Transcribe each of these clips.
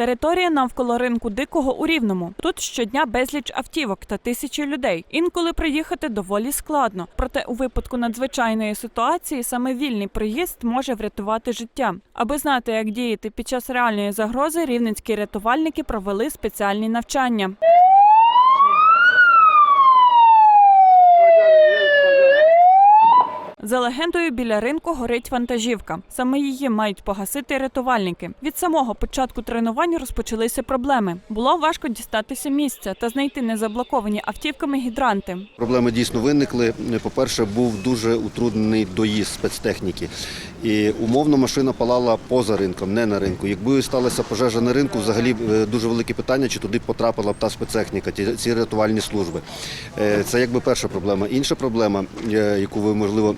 Територія навколо ринку дикого у Рівному. Тут щодня безліч автівок та тисячі людей. Інколи приїхати доволі складно. Проте у випадку надзвичайної ситуації саме вільний проїзд може врятувати життя. Аби знати, як діяти під час реальної загрози, рівненські рятувальники провели спеціальні навчання. За легендою, біля ринку горить вантажівка. Саме її мають погасити рятувальники. Від самого початку тренувань розпочалися проблеми. Було важко дістатися місця та знайти незаблоковані автівками гідранти. Проблеми дійсно виникли. По-перше, був дуже утруднений доїзд спецтехніки. І умовно машина палала поза ринком, не на ринку. Якби сталася пожежа на ринку, взагалі е, дуже велике питання, чи туди потрапила б та спецтехніка, ці рятувальні служби. Е, Це якби перша проблема. Інша проблема, е, яку ви можливо.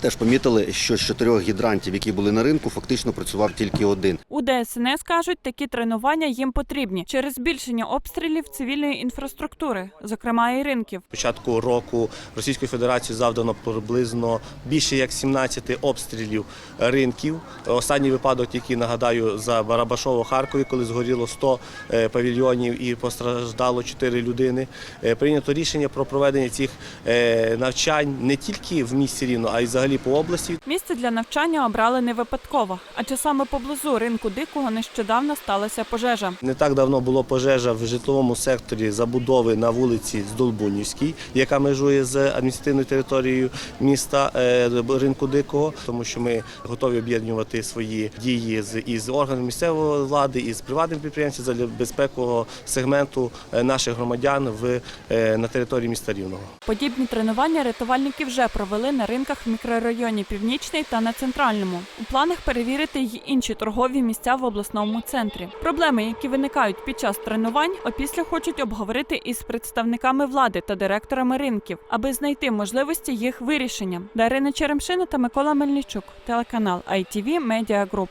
Теж помітили, що з чотирьох гідрантів, які були на ринку, фактично працював тільки один. У ДСНС кажуть, такі тренування їм потрібні через збільшення обстрілів цивільної інфраструктури, зокрема і ринків. початку року Російською Федерацією завдано приблизно більше як 17 обстрілів ринків. Останній випадок, який нагадаю, за Барабашово Харкові, коли згоріло 100 е, павільйонів і постраждало 4 людини. Е, Прийнято рішення про проведення цих е, навчань не тільки в місті Рівно, а й взагалі по області. Місце для навчання обрали не випадково, адже саме поблизу ринку дикого нещодавно сталася пожежа. Не так давно було пожежа в житловому секторі забудови на вулиці Здолбунівській, яка межує з адміністративною територією міста е, ринку Дикого, тому що ми готові об'єднувати свої дії з із органами місцевої влади, із приватним підприємством для безпекового сегменту е, наших громадян в е, на території міста Рівного. Подібні тренування рятувальники вже провели на ринках в мікрорайоні Північний та на центральному. У планах перевірити й інші торгові місця в обласному центрі. Проблеми, які виникають під час тренувань, опісля хочуть обговорити із представниками влади та директорами ринків, аби знайти можливості їх вирішення. Дарина Черемшина та Микола Мельничук, телеканал ITV Media Group.